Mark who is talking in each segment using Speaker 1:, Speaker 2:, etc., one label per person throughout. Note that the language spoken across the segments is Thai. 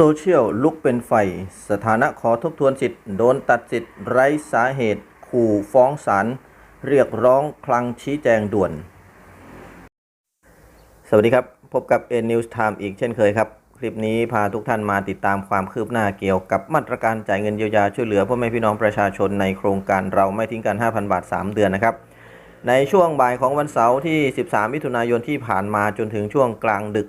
Speaker 1: โซเชียลลุกเป็นไฟ สถานะขอทบทวนสิทธิ์ โดนตัดสิทธิ์ไร้สาเหตุ ขู่ฟ้องศาลเรียกร้องคลังชี้แจงด่วน สวัสดีครับ พบกับ N News Time อีกเช่นเคยครับ คลิปนี้พาทุกท่านมาติดตามความคืบหน้าเกี่ยวกับมาตรการจ่ายเงินเยียวยาช่วยเหลือพ่อแม่พี่น้องประชาชนในโครงการเราไม่ทิ้งกัน 5,000 บาท 3 เดือนนะครับ ในช่วงบ่ายของวันเสาร์ที่ 13 มิถุนายนที่ผ่านมาจนถึงช่วงกลางดึก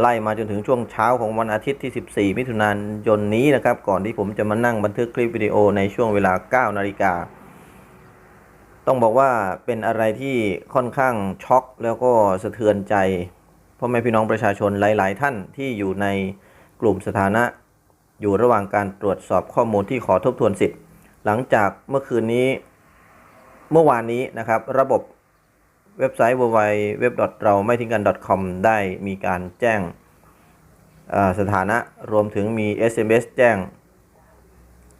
Speaker 1: ไล่มาจนถึงช่วงเช้าของวันอาทิตย์ที่ 14 มิถุนายนนี้นะครับ ก่อนที่ผมจะมานั่งบันทึกคลิปวิดีโอในช่วงเวลา 9 นาฬิกา ต้องบอกว่าเป็นอะไรที่ค่อนข้างช็อกแล้วก็สะเทือนใจพ่อแม่พี่น้องประชาชนหลาย ๆ ท่านที่อยู่ในกลุ่มสถานะ อยู่ระหว่างการตรวจสอบข้อมูลที่ขอทบทวนสิทธิ์ หลังจากเมื่อคืนนี้ เมื่อวานนี้นะครับ ระบบ เว็บไซต์ www เราไม่ทิ้งกัน .com ได้มีการแจ้งสถานะรวมถึงมี SMS แจ้ง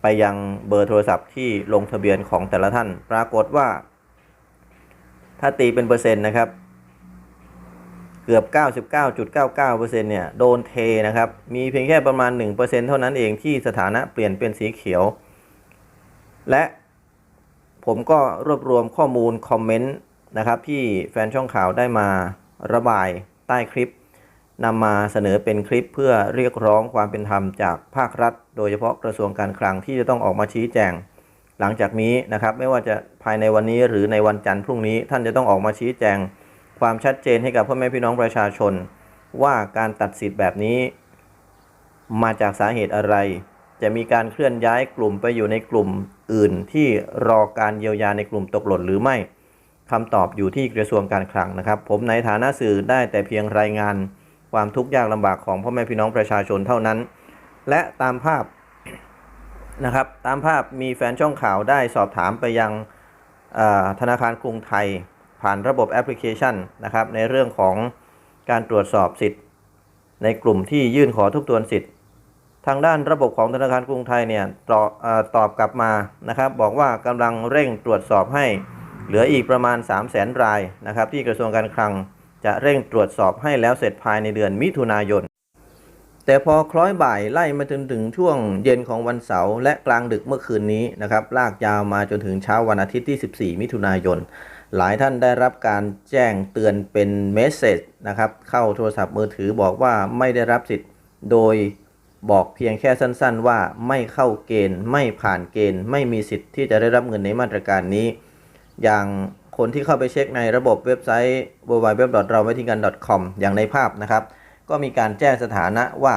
Speaker 1: ไปยังเบอร์โทรศัพท์ที่ลงทะเบียนของแต่ละท่าน ปรากฏว่า ถ้าตีเป็นเปอร์เซ็นต์นะครับ เกือบ 99.99%เนี่ย โดนเทนะครับ มีเพียงแค่ประมาณ 1%เท่านั้นเองที่สถานะเปลี่ยนเป็นสีเขียว และผมก็รวบรวมข้อมูลคอมเมนต์ นะครับที่แฟนช่องข่าวได้มาระบายใต้คลิปนำมาเสนอเป็นคลิปเพื่อเรียกร้องความเป็นธรรมจากภาครัฐ โดยเฉพาะกระทรวงการคลังที่จะต้องออกมาชี้แจง หลังจากนี้นะครับไม่ว่าจะภายในวันนี้หรือในวันจันทร์พรุ่งนี้ ท่านจะต้องออกมาชี้แจง ความชัดเจนให้กับพ่อแม่พี่น้องประชาชน ว่าการตัดสิทธิ์แบบนี้ มาจากสาเหตุอะไร จะมีการเคลื่อนย้ายกลุ่มไปอยู่ในกลุ่มอื่น ที่รอการเยียวยาในกลุ่มตกหล่นหรือไม่ คำตอบอยู่ที่กระทรวงการคลังนะครับ ผมในฐานะสื่อได้แต่เพียงรายงานความทุกข์ยากลำบากของพ่อแม่พี่น้องประชาชนเท่านั้น และตามภาพนะครับตามภาพมีแฟนช่องข่าวได้สอบถามไปยังธนาคารกรุงไทย ผ่านระบบแอปพลิเคชันนะครับในเรื่องของการตรวจสอบสิทธิ์ ในกลุ่มที่ยื่นขอทบทวนสิทธิ์ ทางด้านระบบของธนาคารกรุงไทยเนี่ยตอบเอตอบกลับมานะครับ บอกว่ากำลังเร่งตรวจสอบให้ เหลืออีกประมาณ 3 0 0แสนรายนะครับ ที่กระทรวงการคลังจะเร่งตรวจสอบให้แล้วเสร็จภายในเดือนมิถุนายน แต่พอคล้อยบ่ายไล่มาจนถึงช่วงเย็นของวันเสาร์และกลางดึกเมื่อคืนนี้นะครับ ลากยาวมาจนถึงเช้าวันอาทิตย์ที่ 14 มิถุนายน หลายท่านได้รับการแจ้งเตือนเป็นเมสเซจนะครับ เข้าโทรศัพท์มือถือบอกว่าไม่ได้รับสิทธิ์โดยบอกเพียงแค่สั้น ๆ ว่าไม่เข้าเกณฑ์ ไม่ผ่านเกณฑ์ ไม่มีสิทธิ์ที่จะได้รับเงินในมาตรการนี้ อย่างคนที่เข้าไปเช็คในระบบเว็บไซต์ www เราไม่ทิ้งกัน .com อย่างในภาพนะครับ ก็มีการแจ้งสถานะว่า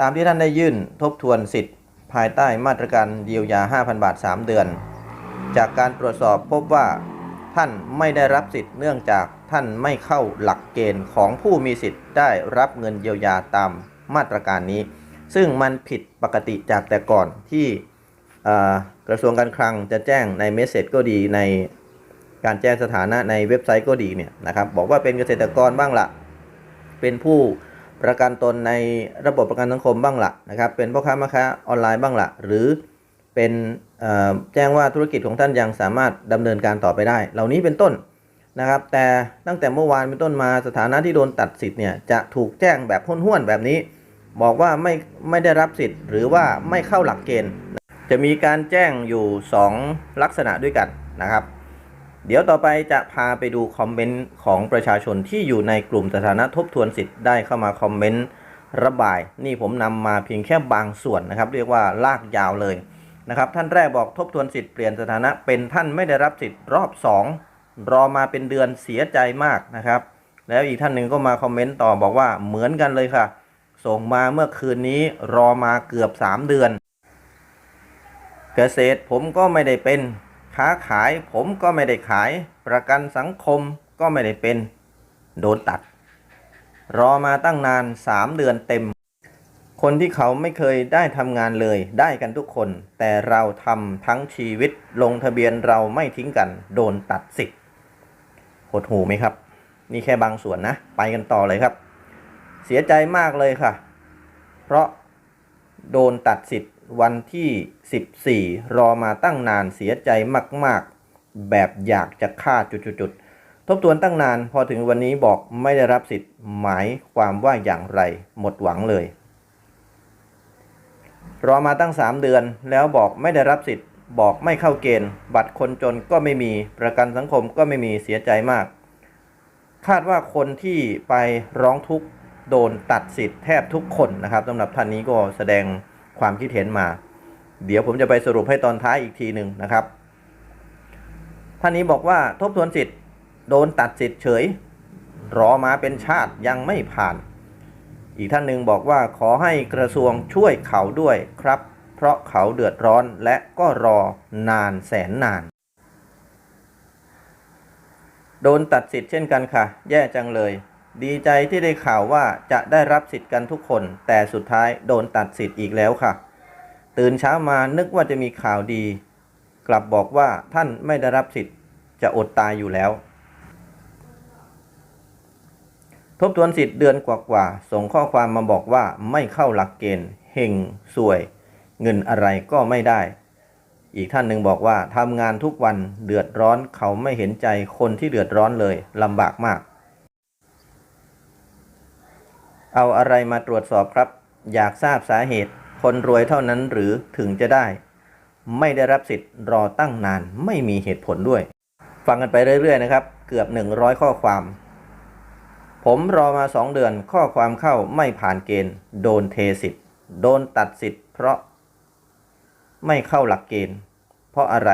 Speaker 1: ตามที่ท่านได้ยื่นทบทวนสิทธิ์ ภายใต้มาตรการเยียวยา 5,000 บาท 3 เดือน จากการตรวจสอบพบว่าท่านไม่ได้รับสิทธิ์เนื่องจากท่านไม่เข้าหลักเกณฑ์ของผู้มีสิทธิ์ได้รับเงินเยียวยาตามมาตรการนี้ ซึ่งมันผิดปกติจากแต่ก่อนที่ กระทรวงการคลังจะแจ้งในเมสเซจก็ดีในการแจ้งสถานะในเว็บไซต์ก็ดีเนี่ยนะครับบอกว่าเป็นเกษตรกรบ้างละเป็นผู้ประกันตนในระบบประกันสังคมบ้างละนะครับ เป็นพ่อค้าแม่ค้าออนไลน์บ้างละหรือเป็นแจ้งว่าธุรกิจของท่านยังสามารถดำเนินการต่อไปได้ เหล่านี้เป็นต้นนะครับ แต่ตั้งแต่เมื่อวานเป็นต้นมาสถานะที่โดนตัดสิทธิ์เนี่ยจะถูกแจ้งแบบห้วนๆแบบนี้ บอกว่าไม่ไม่ได้รับสิทธิ์ หรือว่าไม่เข้าหลักเกณฑ์ จะมีการแจ้งอยู่ 2 ลักษณะด้วยกันนะครับ เดี๋ยวต่อไปจะพาไปดูคอมเมนต์ของประชาชนที่อยู่ในกลุ่มสถานะทบทวนสิทธิ์ได้เข้ามาคอมเมนต์ระบาย นี่ผมนำมาเพียงแค่บางส่วนนะครับ เรียกว่าลากยาวเลยนะครับ ท่านแรกบอกทบทวนสิทธิ์เปลี่ยนสถานะเป็นท่านไม่ได้รับสิทธิ์รอบ 2 รอมาเป็นเดือนเสียใจมากนะครับ แล้วอีกท่านหนึ่งก็มาคอมเมนต์ต่อบอกว่าเหมือนกันเลยค่ะ ส่งมาเมื่อคืนนี้รอมาเกือบ 3 เดือน เกษตรผมก็ไม่ได้เป็น ค้าขายผมก็ไม่ได้ขาย ประกันสังคมก็ไม่ได้เป็น โดนตัด รอมาตั้งนาน3เดือนเต็ม คนที่เขาไม่เคยได้ทำงานเลยได้กันทุกคน แต่เราทำทั้งชีวิตลงทะเบียนเราไม่ทิ้งกัน โดนตัดสิทธิ์หดหูไหมครับ นี่แค่บางส่วนนะ ไปกันต่อเลยครับ เสียใจมากเลยค่ะ เพราะโดนตัดสิทธิ์ วันที่ 14 รอมาตั้งนานเสียใจมาก ๆ แบบอยากจะฆ่าจุดๆทบทวนตั้งนานพอถึงวันนี้บอกไม่ได้รับสิทธิ์หมายความว่าอย่างไรหมดหวังเลย รอมาตั้ง 3 เดือนแล้วบอกไม่ได้รับสิทธิ์ บอกไม่เข้าเกณฑ์ บัตรคนจนก็ไม่มีประกันสังคมก็ไม่มีเสียใจมาก คาดว่าคนที่ไปร้องทุกข์โดนตัดสิทธิ์แทบทุกคนนะครับสำหรับท่านนี้ก็แสดง ความคิดเห็นมา เดี๋ยวผมจะไปสรุปให้ตอนท้ายอีกทีหนึ่งนะครับ ท่านนี้บอกว่าทบทวนสิทธิ์โดนตัดสิทธิ์เฉย รอมาเป็นชาติยังไม่ผ่าน อีกท่านหนึ่งบอกว่าขอให้กระทรวงช่วยเขาด้วยครับ เพราะเขาเดือดร้อนและก็รอนานแสนนานโดนตัดสิทธิ์เช่นกันค่ะ แย่จังเลย ดีใจที่ได้ข่าวว่าจะได้รับสิทธิ์กันทุกคน แต่สุดท้ายโดนตัดสิทธิ์อีกแล้วค่ะ ตื่นเช้ามานึกว่าจะมีข่าวดี กลับบอกว่าท่านไม่ได้รับสิทธิ์จะอดตายอยู่แล้ว ทบทวนสิทธิ์เดือนกว่าๆส่งข้อความมาบอกว่าไม่เข้าหลักเกณฑ์เฮงสวย เงินอะไรก็ไม่ได้ อีกท่านหนึ่งบอกว่าทำงานทุกวันเดือดร้อนเขาไม่เห็นใจคนที่เดือดร้อนเลยลำบากมาก เอาอะไรมาตรวจสอบครับ อยากทราบสาเหตุ คนรวยเท่านั้นหรือถึงจะได้ ไม่ได้รับสิทธิ์รอตั้งนานไม่มีเหตุผลด้วย ฟังกันไปเรื่อยๆนะครับ เกือบ 100 ข้อความ ผมรอมา 2 เดือนข้อความเข้าไม่ผ่านเกณฑ์ โดนเทสิทธิ์ โดนตัดสิทธิ์ เพราะ ไม่เข้าหลักเกณฑ์ เพราะอะไร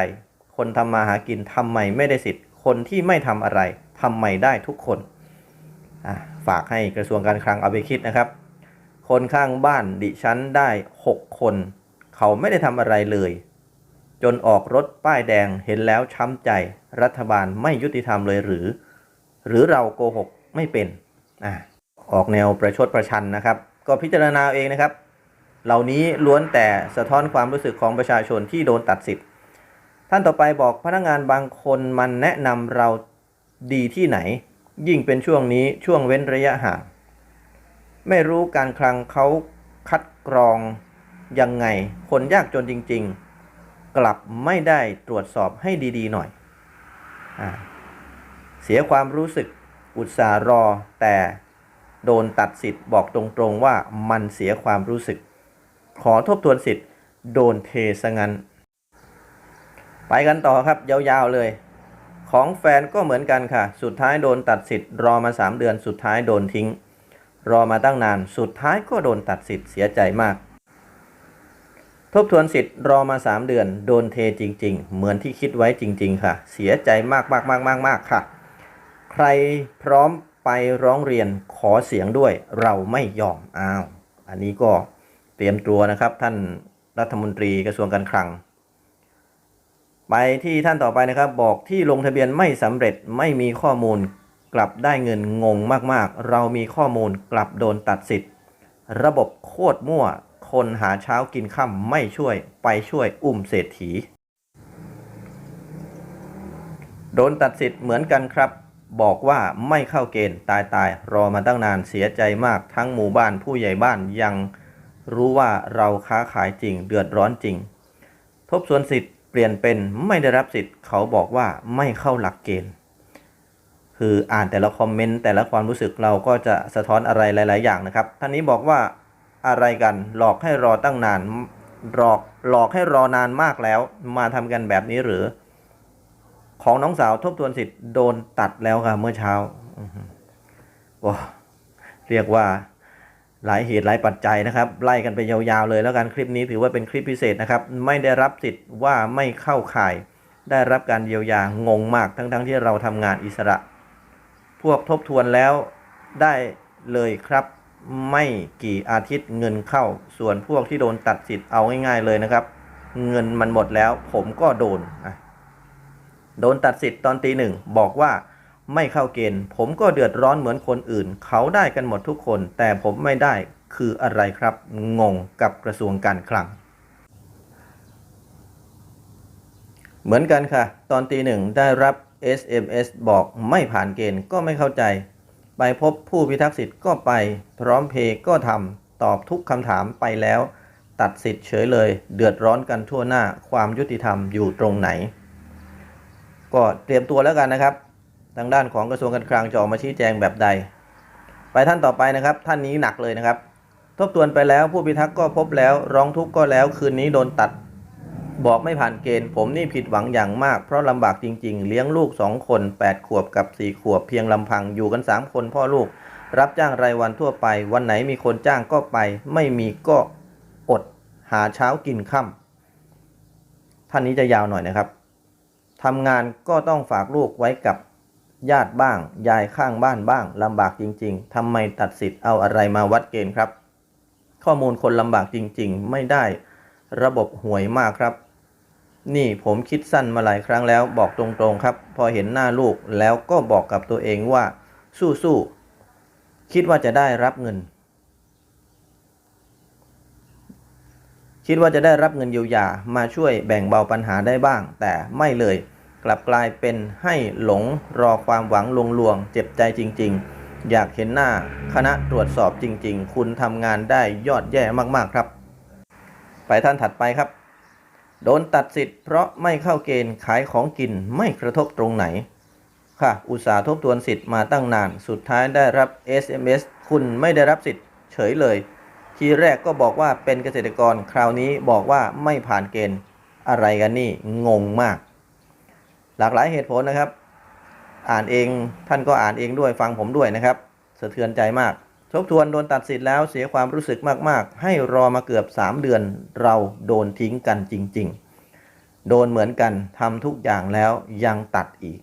Speaker 1: คนทำมาหากินทำไมไม่ได้สิทธิ์ คนที่ไม่ทำอะไรทำไมได้ทุกคน ฝากให้กระทรวงการคลังเอาไปคิดนะครับ คนข้างบ้านดิฉันได้ 6 คน เขาไม่ได้ทำอะไรเลย จนออกรถป้ายแดงเห็นแล้วช้ำใจ รัฐบาลไม่ยุติธรรมเลยหรือ หรือเราโกหกไม่เป็นอะออกแนวประชดประชันนะครับ ก็พิจารณาเองนะครับ เหล่านี้ล้วนแต่สะท้อนความรู้สึกของประชาชนที่โดนตัดสิทธิ์ท่านต่อไปบอกพนักงานบางคนมันแนะนำเราดีที่ไหน ยิ่งเป็นช่วงนี้ช่วงเว้นระยะห่างไม่รู้การคลังเขาคัดกรองยังไง คนยากจนจริง ๆ กลับไม่ได้ตรวจสอบให้ดีๆหน่อยอเสียความรู้สึกอุตส่าห์รอ แต่โดนตัดสิทธิ์บอกตรงๆว่ามันเสียความรู้สึก ขอทบทวนสิทธิ์ โดนเทซะงั้น ไปกันต่อครับยาวๆเลย ของแฟนก็เหมือนกันค่ะ สุดท้ายโดนตัดสิทธิ์รอมา 3 เดือนสุดท้ายโดนทิ้ง รอมาตั้งนาน สุดท้ายก็โดนตัดสิทธิ์เสียใจมาก ทบทวนสิทธิ์รอมา 3 เดือน โดนเทจริง ๆ เหมือนที่คิดไว้จริง ๆ ค่ะ เสียใจมากๆๆๆๆค่ะ ใครพร้อมไปร้องเรียนขอเสียงด้วย เราไม่ยอมอ้าว อันนี้ก็เตรียมตัวนะครับท่านรัฐมนตรีกระทรวงการคลัง ไปที่ท่านต่อไปนะครับ บอกที่ลงทะเบียนไม่สำเร็จไม่มีข้อมูล กลับได้เงินงงมากๆ เรามีข้อมูลกลับโดนตัดสิทธิ์ ระบบโคตรมั่ว คนหาเช้ากินค่ำไม่ช่วยไปช่วยอุ้มเศรษฐี โดนตัดสิทธิ์เหมือนกันครับ บอกว่าไม่เข้าเกณฑ์ตายตายรอมาตั้งนานเสียใจมากทั้งหมู่บ้านผู้ใหญ่บ้านยังรู้ว่าเราค้าขายจริงเดือดร้อนจริง ทบทวนสิทธิ์ เปลี่ยนเป็นไม่ได้รับสิทธิ์เขาบอกว่าไม่เข้าหลักเกณฑ์ คืออ่านแต่ละคอมเมนต์แต่ละความรู้สึกเราก็จะสะท้อนอะไรหลาย ๆ อย่างนะครับท่านนี้บอกว่าอะไรกันหลอกให้รอตั้งนานหลอกหลอกให้รอนานมากแล้ว มาทำกันแบบนี้หรือ ของน้องสาวทบทวนสิทธิ์โดนตัดแล้วค่ะเมื่อเช้าว้าเรียกว่า หลายเหตุหลายปัจจัยนะครับ ไล่กันไปยาวๆเลยแล้วกันคลิปนี้ถือว่าเป็นคลิปพิเศษนะครับ ไม่ได้รับสิทธิ์ว่าไม่เข้าข่าย ได้รับการเยียวยางงมากทั้งๆที่เราทำงานอิสระ พวกทบทวนแล้วได้เลยครับไม่กี่อาทิตย์เงินเข้า ส่วนพวกที่โดนตัดสิทธิ์เอาง่ายๆเลยนะครับ เงินมันหมดแล้วผมก็โดน โดนตัดสิทธิ์ตอนตีหนึ่งบอกว่า ไม่เข้าเกณฑ์ ผมก็เดือดร้อนเหมือนคนอื่น เขาได้กันหมดทุกคน แต่ผมไม่ได้คืออะไรครับ งงกับกระทรวงการคลัง เหมือนกันค่ะ ตอนตีหนึ่งได้รับ SMS บอกไม่ผ่านเกณฑ์ก็ไม่เข้าใจ ไปพบผู้พิทักษ์สิทธิ์ก็ไป พร้อมเพย์ก็ทำตอบทุกคำถามไปแล้ว ตัดสิทธิ์เฉยเลย เดือดร้อนกันทั่วหน้าความยุติธรรมอยู่ตรงไหน ก็เตรียมตัวแล้วกันนะครับ ทางด้านของกระทรวงการคลังจะออกมาชี้แจงแบบใด ไปท่านต่อไปนะครับ ท่านนี้หนักเลยนะครับ ทบทวนไปแล้วผู้พิทักษ์ก็พบแล้ว ร้องทุกข์ก็แล้วคืนนี้โดนตัด บอกไม่ผ่านเกณฑ์ ผมนี่ผิดหวังอย่างมาก เพราะลำบากจริง ๆ เลี้ยงลูกสองคน 8 ขวบกับ 4 ขวบเพียงลำพังอยู่กัน 3 คนพ่อลูก รับจ้างรายวันทั่วไป วันไหนมีคนจ้างก็ไป ไม่มีก็อดหาเช้ากินค่ำท่านนี้จะยาวหน่อยนะครับทำงานก็ต้องฝากลูกไว้กับ ญาติบ้าง ยายข้างบ้านบ้างลำบากจริง ๆทำไมตัดสิทธิ์เอาอะไรมาวัดเกณฑ์ครับ ข้อมูลคนลำบากจริง ๆ ไม่ได้ระบบห่วยมากครับ นี่ผมคิดสั้นมาหลายครั้งแล้วบอกตรงๆครับ พอเห็นหน้าลูกแล้วก็บอกกับตัวเองว่า สู้ๆคิดว่าจะได้รับเงิน คิดว่าจะได้รับเงินเยียวยามาช่วยแบ่งเบาปัญหาได้บ้าง แต่ไม่เลย กลับกลายเป็นให้หลงรอความหวังลวงลวงๆเจ็บใจจริง ๆ อยากเห็นหน้าคณะตรวจสอบจริง ๆ คุณทำงานได้ยอดแย่มากๆครับ ไปท่านถัดไปครับ โดนตัดสิทธิ์เพราะไม่เข้าเกณฑ์ขายของกินไม่กระทบตรงไหน ค่ะ อุตสาห์ทบทวนสิทธิ์มาตั้งนาน สุดท้ายได้รับ SMS คุณไม่ได้รับสิทธิ์เฉยเลย ทีแรกก็บอกว่าเป็นเกษตรกรคราวนี้บอกว่าไม่ผ่านเกณฑ์อะไรกันนี่งงมาก หลากหลายเหตุผลนะครับ อ่านเองท่านก็อ่านเองด้วยฟังผมด้วยนะครับ สะเทือนใจมาก ทบทวนโดนตัดสิทธิ์แล้วเสียความรู้สึกมากๆ ให้รอมาเกือบ 3 เดือนเราโดนทิ้งกันจริง ๆ โดนเหมือนกันทำทุกอย่างแล้วยังตัดอีก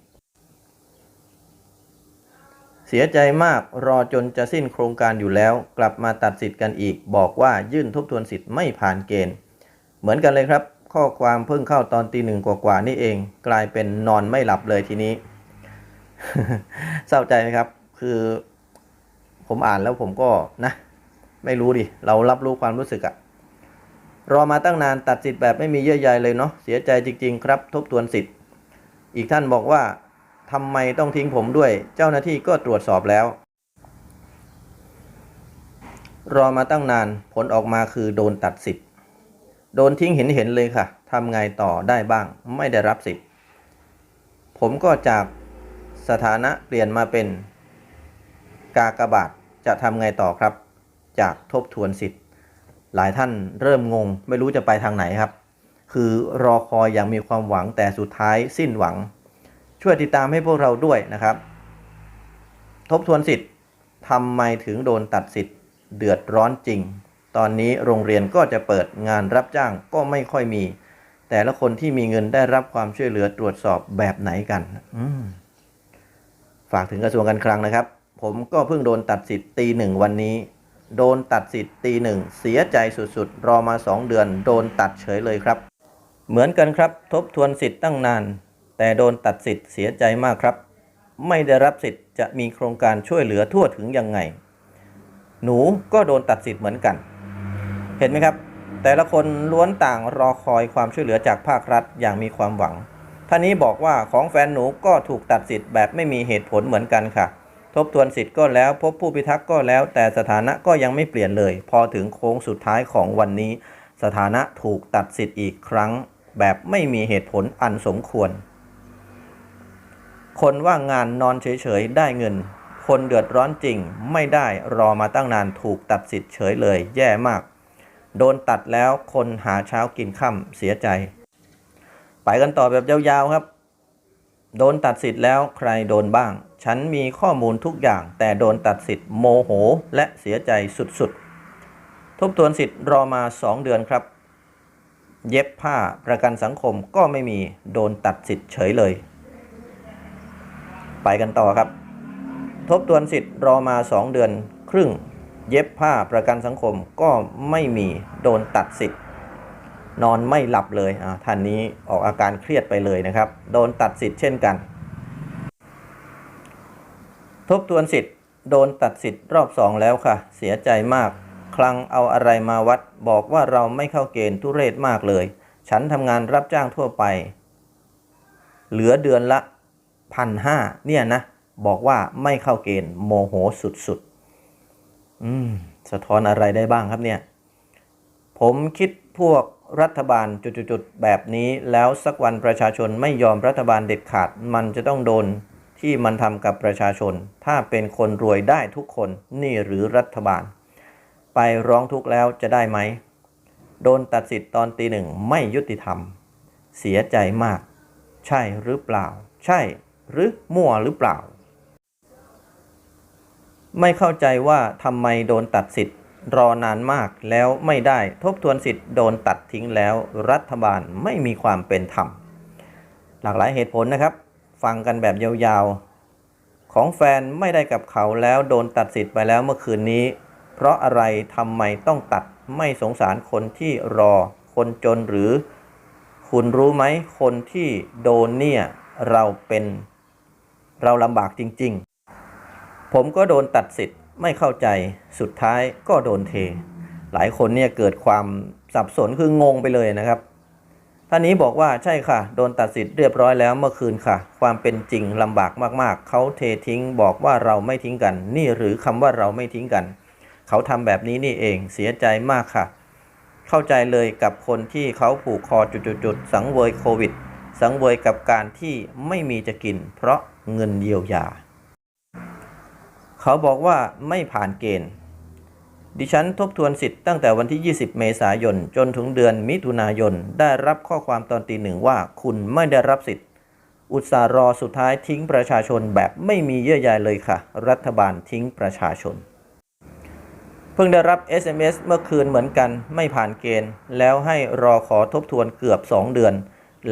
Speaker 1: เสียใจมากรอจนจะสิ้นโครงการอยู่แล้ว กลับมาตัดสิทธิ์กันอีก บอกว่ายื่นทบทวนสิทธิ์ไม่ผ่านเกณฑ์ เหมือนกันเลยครับ ข้อความเพิ่งเข้าตอนตีหนึ่งกว่าๆนี่เอง กลายเป็นนอนไม่หลับเลยทีนี้ เศร้าใจไหมครับ คือ ผมอ่านแล้วผมก็นะ ไม่รู้ดิ เรารับรู้ความรู้สึกอะรอมาตั้งนานตัดสิทธิ์แบบไม่มีเยื่อใยเลยเนาะเสียใจจริง ๆ ครับ ทบทวนสิทธิ์ อีกท่านบอกว่าทำไมต้องทิ้งผมด้วย เจ้าหน้าที่ก็ตรวจสอบแล้ว รอมาตั้งนานผลออกมาคือโดนตัดสิทธิ์ โดนทิ้งเห็นเห็นเลยค่ะทำไงต่อได้บ้าง ไม่ได้รับสิทธิ์ ผมก็จากสถานะเปลี่ยนมาเป็น กากบาทจะทำไงต่อครับ จากทบทวนสิทธิ์ หลายท่านเริ่มงง ไม่รู้จะไปทางไหนครับ คือรอคอยอย่างมีความหวังแต่สุดท้ายสิ้นหวัง ช่วยติดตามให้พวกเราด้วยนะครับ ทบทวนสิทธิ์ทำไมถึงโดนตัดสิทธิ์เดือดร้อนจริง ตอนนี้โรงเรียนก็จะเปิดงานรับจ้างก็ไม่ค่อยมี แต่ละคนที่มีเงินได้รับความช่วยเหลือตรวจสอบแบบไหนกันฝากถึงกระทรวงการคลังนะครับ ผมก็เพิ่งโดนตัดสิทธิ์ตีหนึ่งวันนี้ โดนตัดสิทธิ์ตีหนึ่งเสียใจสุดๆ รอมา2เดือน โดนตัดเฉยเลยครับ เหมือนกันครับ ทบทวนสิทธิ์ตั้งนาน แต่โดนตัดสิทธิ์เสียใจมากครับ ไม่ได้รับสิทธิ์จะมีโครงการช่วยเหลือทั่วถึงยังไง หนูก็โดนตัดสิทธิ์เหมือนกัน เห็นไหมครับ แต่ละคนล้วนต่างรอคอยความช่วยเหลือจากภาครัฐอย่างมีความหวังท่านนี้บอกว่าของแฟนหนูก็ถูกตัดสิทธิ์แบบไม่มีเหตุผลเหมือนกันค่ะ ทบทวนสิทธิ์ก็แล้ว พบผู้พิทักษ์ก็แล้ว แต่สถานะก็ยังไม่เปลี่ยนเลย พอถึงโค้งสุดท้ายของวันนี้ สถานะถูกตัดสิทธิ์อีกครั้ง แบบไม่มีเหตุผลอันสมควร คนว่างงานนอนเฉยๆได้เงิน คนเดือดร้อนจริง ไม่ได้รอมาตั้งนานถูกตัดสิทธิ์เฉยเลย แย่มาก โดนตัดแล้วคนหาเช้ากินค่ำเสียใจ ไปกันต่อแบบยาวๆครับ โดนตัดสิทธิ์แล้วใครโดนบ้าง ฉันมีข้อมูลทุกอย่าง แต่โดนตัดสิทธิ์โมโหและเสียใจสุดๆ ทบทวนสิทธิ์รอมา 2 เดือนครับ เย็บผ้าประกันสังคมก็ไม่มีโดนตัดสิทธิ์เฉยเลย ไปกันต่อครับ ทบทวนสิทธิ์รอมา 2 เดือนครึ่ง เย็บผ้าประกันสังคมก็ไม่มีโดนตัดสิทธิ์ นอนไม่หลับเลยอ่าท่านนี้ออกอาการเครียดไปเลยนะครับ โดนตัดสิทธิ์เช่นกัน ทบทวนสิทธิ์ โดนตัดสิทธิ์รอบสองแล้วค่ะ เสียใจมากคลังเอาอะไรมาวัด บอกว่าเราไม่เข้าเกณฑ์ทุเรศมากเลย ฉันทำงานรับจ้างทั่วไป เหลือเดือนละพันห้าเนี่ยนะ บอกว่าไม่เข้าเกณฑ์โมโหสุดๆ อืมสะท้อนอะไรได้บ้างครับเนี่ย ผมคิดพวกรัฐบาลจุดๆแบบนี้ แล้วสักวันประชาชนไม่ยอมรัฐบาลเด็ดขาด มันจะต้องโดนที่มันทำกับประชาชน ถ้าเป็นคนรวยได้ทุกคนนี่หรือรัฐบาล ไปไปร้องทุกข์แล้วจะได้ไหม โดนตัดสิทธิ์ตอนตีหนึ่งไม่ยุติธรรม เสียใจมาก ใช่หรือเปล่า ใช่หรือมั่วหรือเปล่า ไม่เข้าใจว่าทำไมโดนตัดสิทธิ์รอนานมากแล้วไม่ได้ทบทวนสิทธิ์โดนตัดทิ้งแล้วรัฐบาลไม่มีความเป็นธรรม หลากหลายเหตุผลนะครับ ฟังกันแบบยาวๆ ของแฟนไม่ได้กับเขาแล้วโดนตัดสิทธิ์ไปแล้วเมื่อคืนนี้ เพราะอะไรทำไมต้องตัดไม่สงสารคนที่รอ คนจนหรือ คุณรู้ไหมคนที่โดนเนี่ยเราเป็น เราลำบากจริง ๆ ผมก็โดนตัดสิทธิ์ไม่เข้าใจสุดท้ายก็โดนเท หลายคนเนี่ยเกิดความสับสนคืองงไปเลยนะครับท่านนี้บอกว่าใช่ค่ะ โดนตัดสิทธิ์เรียบร้อยแล้วเมื่อคืนค่ะ ความเป็นจริงลำบากมากๆ เขาเททิ้งบอกว่าเราไม่ทิ้งกัน นี่หรือคำว่าเราไม่ทิ้งกัน เขาทำแบบนี้นี่เองเสียใจมากค่ะ เข้าใจเลยกับคนที่เขาผูกคอจุดๆๆสังเวยโควิด สังเวยกับการที่ไม่มีจะกิน เพราะเงินเยียวยา เขาบอกว่าไม่ผ่านเกณฑ์ ดิฉันทบทวนสิทธิ์ตั้งแต่วันที่ 20 เมษายน จนถึงเดือนมิถุนายน ได้รับข้อความตอนตีหนึ่งว่าคุณไม่ได้รับสิทธิ์ อุตสาห์รอสุดท้ายทิ้งประชาชนแบบไม่มีเยื่อใยเลยค่ะ รัฐบาลทิ้งประชาชน เพิ่งได้รับ SMS เมื่อคืนเหมือนกันไม่ผ่านเกณฑ์ แล้วให้รอขอทบทวนเกือบ 2 เดือน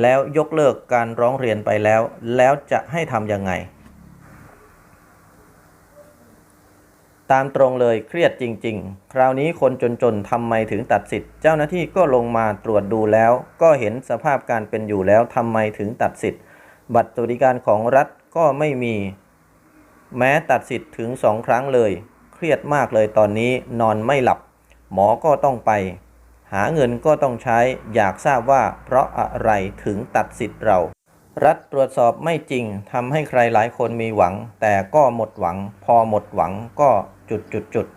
Speaker 1: แล้วยกเลิกการร้องเรียนไปแล้ว แล้วจะให้ทำยังไง ตามตรงเลยเครียดจริง ๆ คราวนี้คนจนๆทำไมถึงตัดสิทธิ์ เจ้าหน้าที่ก็ลงมาตรวจดูแล้ว ก็เห็นสภาพการเป็นอยู่แล้วทำไมถึงตัดสิทธิ์ บัตรสวัสดิการของรัฐก็ไม่มี แม้ตัดสิทธิ์ถึงสองครั้งเลย เครียดมากเลยตอนนี้นอนไม่หลับ หมอก็ต้องไป หาเงินก็ต้องใช้อยากทราบว่าเพราะอะไรถึงตัดสิทธิ์เรา รัฐตรวจสอบไม่จริงทำให้ใครหลายคนมีหวัง แต่ก็หมดหวัง พอหมดหวังก็จุดจุดจุด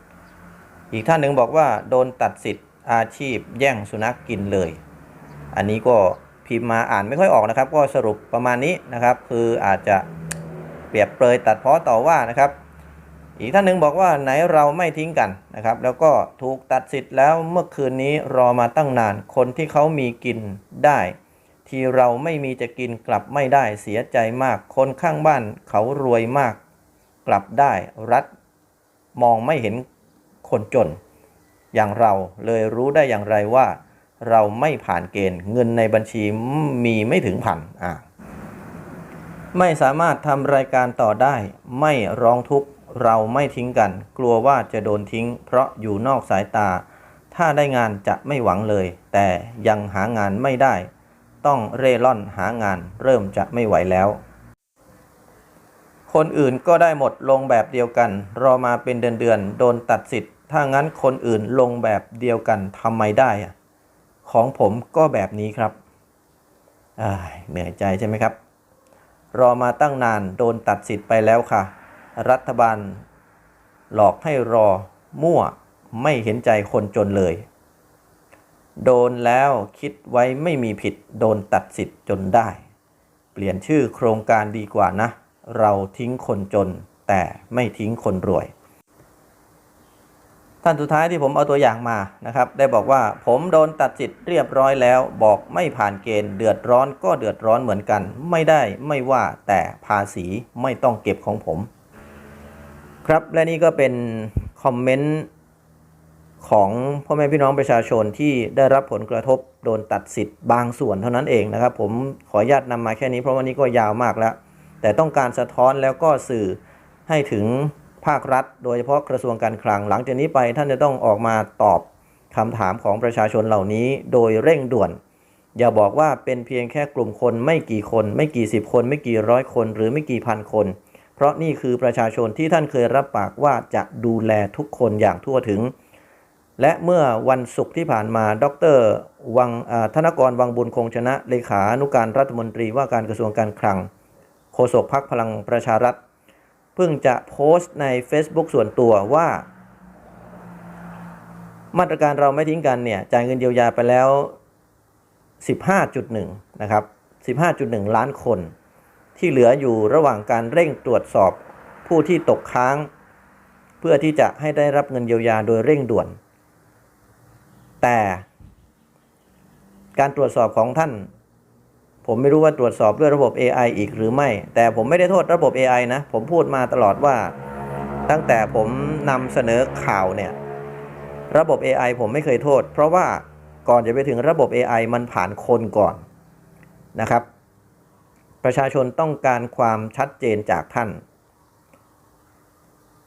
Speaker 1: อีกท่านหนึ่งบอกว่าโดนตัดสิทธิ์อาชีพแย่งสุนัขกกินเลย อันนี้ก็พิมพ์มาอ่านไม่ค่อยออกนะครับ ก็สรุปประมาณนี้นะครับ คืออาจจะเปรียบเปรยตัดเพ้อต่อว่านะครับ อีกท่านหนึ่งบอกว่าไหนเราไม่ทิ้งกันนะครับ แล้วก็ถูกตัดสิทธิ์แล้วเมื่อคืนนี้รอมาตั้งนาน คนที่เขามีกินได้ ที่เราไม่มีจะกินกลับไม่ได้เสียใจมาก คนข้างบ้านเขารวยมาก กลับได้รัฐมองไม่เห็นคนจน อย่างเราเลยรู้ได้อย่างไรว่า เราไม่ผ่านเกณฑ์ เงินในบัญชีมีไม่ถึงพันอ่าไม่สามารถทำรายการต่อได้ ไม่ร้องทุกข์เราไม่ทิ้งกัน กลัวว่าจะโดนทิ้ง เพราะอยู่นอกสายตา ถ้าได้งานจะไม่หวังเลย แต่ยังหางานไม่ได้ ต้องเร่ร่อนหางานเริ่มจะไม่ไหวแล้ว คนอื่นก็ได้หมดลงแบบเดียวกัน รอมาเป็นเดือนๆโดนตัดสิทธิ์ถ้างั้นคนอื่นลงแบบเดียวกันทำไมได้อะของผมก็แบบนี้ครับเหนื่อยใจใช่ไหมครับ รอมาตั้งนานโดนตัดสิทธิ์ไปแล้วค่ะ รัฐบาล หลอกให้รอมั่วไม่เห็นใจคนจนเลย โดนแล้วคิดไว้ไม่มีผิดโดนตัดสิทธิ์จนได้ เปลี่ยนชื่อโครงการดีกว่านะ เราทิ้งคนจนแต่ไม่ทิ้งคนรวย ท่านสุดท้ายที่ผมเอาตัวอย่างมานะครับ ได้บอกว่าผมโดนตัดสิทธิ์เรียบร้อยแล้ว บอกไม่ผ่านเกณฑ์เดือดร้อนก็เดือดร้อนเหมือนกัน ไม่ได้ไม่ว่าแต่ภาษีไม่ต้องเก็บของผม ครับและนี่ก็เป็นคอมเมนต์ ของพ่อแม่พี่น้องประชาชนที่ได้รับผลกระทบโดนตัดสิทธิ์บางส่วนเท่านั้นเองนะครับ ผมขออนุญาตนำมาแค่นี้เพราะวันนี้ก็ยาวมากแล้ว แต่ต้องการสะท้อนแล้วก็สื่อให้ถึงภาครัฐ โดยเฉพาะกระทรวงการคลังหลังจากนี้ไปท่านจะต้องออกมาตอบคำถามของประชาชนเหล่านี้โดยเร่งด่วน อย่าบอกว่าเป็นเพียงแค่กลุ่มคนไม่กี่คน ไม่กี่สิบคน ไม่กี่ร้อยคน หรือไม่กี่พันคน เพราะนี่คือประชาชนที่ท่านเคยรับปากว่าจะดูแลทุกคนอย่างทั่วถึง และเมื่อวันศุกร์ที่ผ่านมา ดรวังอ่าธนกรวังบุญคงชนะ เลขานุการรัฐมนตรีว่าการกระทรวงการคลัง โฆษกพักพลังประชารัฐ เพิ่งจะโพสต์ใน Facebook ส่วนตัวว่า มาตรการเราไม่ทิ้งกันเนี่ย จ่ายเงินเยียวยาไปแล้ว 15.1 นะครับ 15.1 ล้านคน ที่เหลืออยู่ระหว่างการเร่งตรวจสอบผู้ที่ตกค้าง เพื่อที่จะให้ได้รับเงินเยียวยาโดยเร่งด่วน แต่การตรวจสอบของท่าน ผมไม่รู้ว่าตรวจสอบด้วยระบบ AI อีกหรือไม่ แต่ผมไม่ได้โทษระบบ AI นะ ผมพูดมาตลอดว่า ตั้งแต่ผมนำเสนอข่าวเนี่ย ระบบ AI ผมไม่เคยโทษ เพราะว่าก่อนจะไปถึงระบบ AI มันผ่านคนก่อนนะครับ ประชาชนต้องการความชัดเจนจากท่าน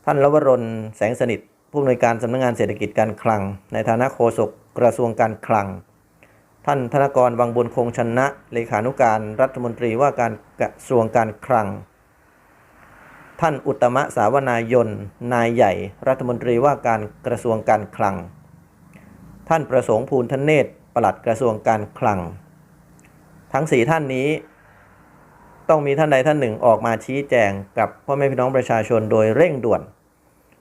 Speaker 1: ท่านลวรนแสงสนิทผู้อำนวยการสำนักงงานเศรษฐกิจการคลัง ในฐานะโฆษก กระทรวงการคลัง ท่านธนกรวังบุญคงชนะ เลขานุการรัฐมนตรีว่าการกระทรวงการคลัง ท่านอุตมะสาวนายน นายใหญ่ รัฐมนตรีว่าการกระทรวงการคลัง ท่านประสงค์ภูลทเนศปลัดกระทรวงการคลัง ทั้งสี่ท่านนี้ ต้องมีท่านใดท่านหนึ่งออกมาชี้แจงกับพ่อแม่พี่น้องประชาชนโดยเร่งด่วน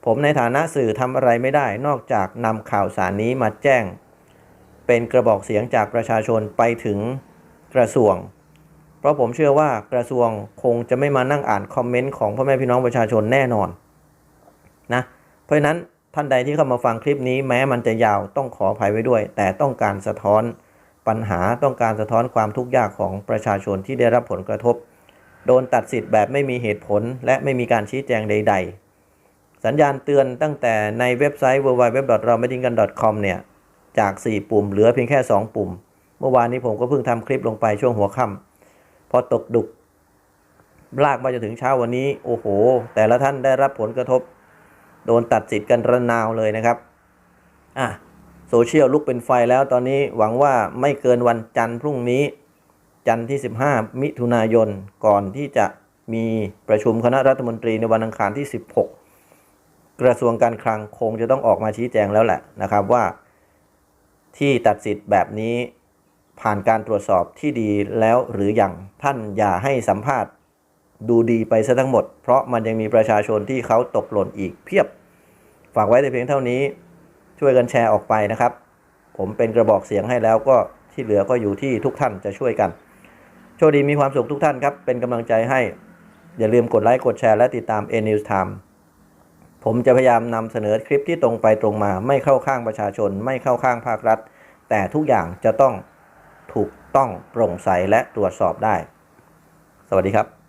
Speaker 1: ผมในฐานะสื่อทำอะไรไม่ได้นอกจากนำข่าวสารนี้มาแจ้ง เป็นกระบอกเสียงจากประชาชนไปถึงกระทรวง เพราะผมเชื่อว่ากระทรวงคงจะไม่มานั่งอ่านคอมเมนต์ของพ่อแม่พี่น้องประชาชนแน่นอนนะเพราะฉะนั้นท่านใดที่เข้ามาฟังคลิปนี้แม้มันจะยาวต้องขออภัยไว้ด้วย แต่ต้องการสะท้อนปัญหาต้องการสะท้อนความทุกข์ยากของประชาชนที่ได้รับผลกระทบ โดนตัดสิทธิ์แบบไม่มีเหตุผล และไม่มีการชี้แจงใด ๆ สัญญาณเตือนตั้งแต่ในเว็บไซต์ www. เราไม่ทิ้งกัน .com เนี่ย จาก 4 ปุ่ม เหลือเพียงแค่ 2 ปุ่ม เมื่อวานนี้ผมก็เพิ่งทำคลิปลงไปช่วงหัวค่ำพอตกดึก ลากมาจนถึงเช้าวันนี้ โอ้โห แต่ละท่านได้รับผลกระทบ โดนตัดสิทธิ์กันระนาวเลยนะครับ อะโซเชียลลุกเป็นไฟแล้วตอนนี้หวังว่าไม่เกินวันจันทร์พรุ่งนี้ จันทร์ที่ 15 มิถุนายนก่อนที่จะมีประชุมคณะรัฐมนตรีในวันอังคารที่ 16 กระทรวงการคลังคงจะต้องออกมาชี้แจงแล้วแหละนะครับว่า ที่ตัดสิทธิ์แบบนี้ ผ่านการตรวจสอบที่ดีแล้วหรือยังท่านอย่าให้สัมภาษณ์ ดูดีไปซะทั้งหมด เพราะมันยังมีประชาชนที่เขาตกหล่นอีกเพียบ ฝากไว้แต่เพียงเท่านี้ช่วยกันแชร์ออกไปนะครับ ผมเป็นกระบอกเสียงให้แล้วก็ที่เหลือก็อยู่ที่ทุกท่านจะช่วยกัน โชคดีมีความสุขทุกท่านครับ เป็นกำลังใจให้ อย่าลืมกดไลค์กดแชร์และติดตาม A News Time ผมจะพยายามนำเสนอคลิปที่ตรงไปตรงมา ไม่เข้าข้างประชาชน ไม่เข้าข้างภาครัฐ แต่ทุกอย่างจะต้องถูกต้องโปร่งใสและตรวจสอบได้ สวัสดีครับ